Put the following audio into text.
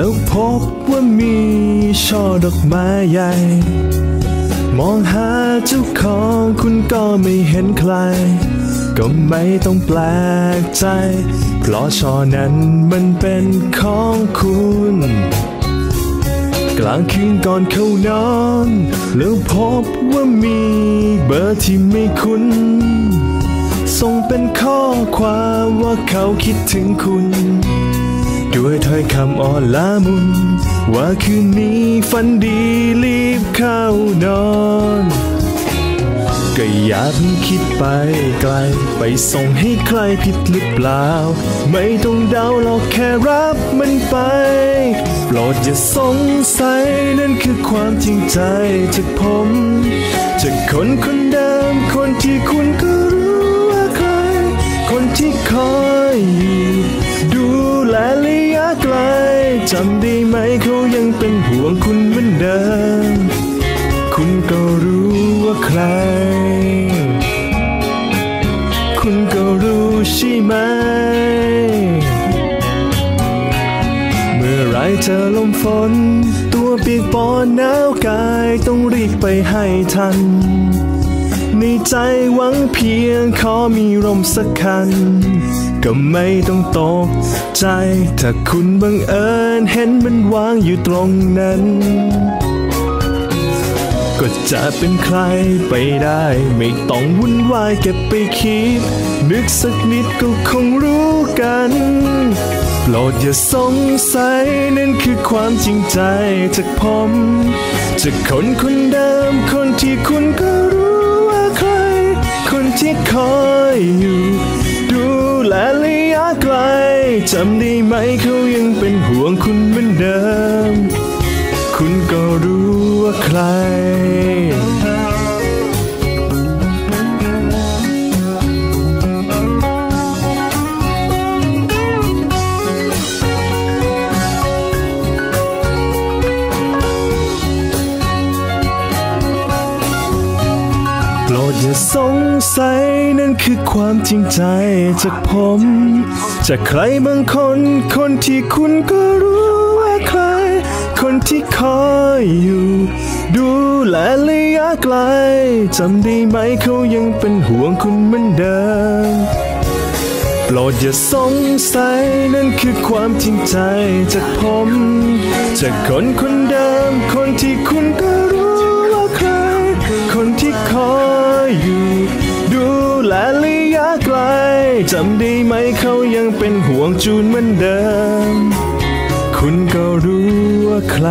แล้วพบว่ามีช่อดอกไม้ใหญ่ มองหาเจ้าของคุณก็ไม่เห็นใคร ก็ไม่ต้องแปลกใจ เพราะช่อนั้นมันเป็นของคุณ กลางคืนก่อนเข้านอน แล้วพบว่ามีเบอร์ที่ไม่คุ้นส่งเป็นข้อความว่าเขาคิดถึงคุณ ด้วยถ้อยคำอ่อนละมุน ว่าคืนนี้ฝันดีรีบเข้านอนก็อย่าเพิ่งคิดไปไกล ไปส่งให้ใครผิดหรือเปล่า ไม่ต้องเดาหรอกแค่รับมันไป โปรดอย่าสงสัยนั่นคือความจริงใจจากผม จากคนคนเดิมคนที่คุณก็รู้ว่าใคร คนที่คอยำได้ไหมเขายังเป็นห่วงคุณเหมือนเดิม คุณก็รู้ว่าใคร คุณก็รู้ใช่ไหม เมื่อไรเจอลมฝน ตัวเปียกปอนหนาวกายต้องรีบไปให้ทัน ใจหวังเพียงขอมีร่มสักคัน ก็ไม่ต้องตกใจ ถ้าคุณบังเอิญเห็นมันวางอยู่ตรงนั้น ก็จะเป็นใครไปได้ ไม่ต้องวุ่นวายเก็บไปคิด นึกสักนิดก็คงรู้กันโปรดอย่าสงสัยนั่นคือความจริงใจจากผมจากคนคนเดิมคนที่คุณก็รู้ ที่คอยอยู่ ดูแลระยะไกลจำได้ไหมเขายังเป็นห่วงคุณเหมือนเดิม คุณก็รู้ว่าใคร โปรดอย่าสงสัยนั่นคือความจริงใจจากผม จากใครบางคน คนที่คุณก็รู้ว่าใคร คนที่คอยอยู่ ดูแลระยะไกลจำได้ไหมเขายังเป็นห่วงคุณเหมือนเดิมโปรดอย่าสงสัยนั่นคือความจริงใจจากผม จากคนคนเดิมคนที่คุณก็ อยอยู่ ดูแลระยะไกลจำได้ไหมเขายังเป็นห่วงจูนเหมือนเดิม คุณก็รู้ว่าใคร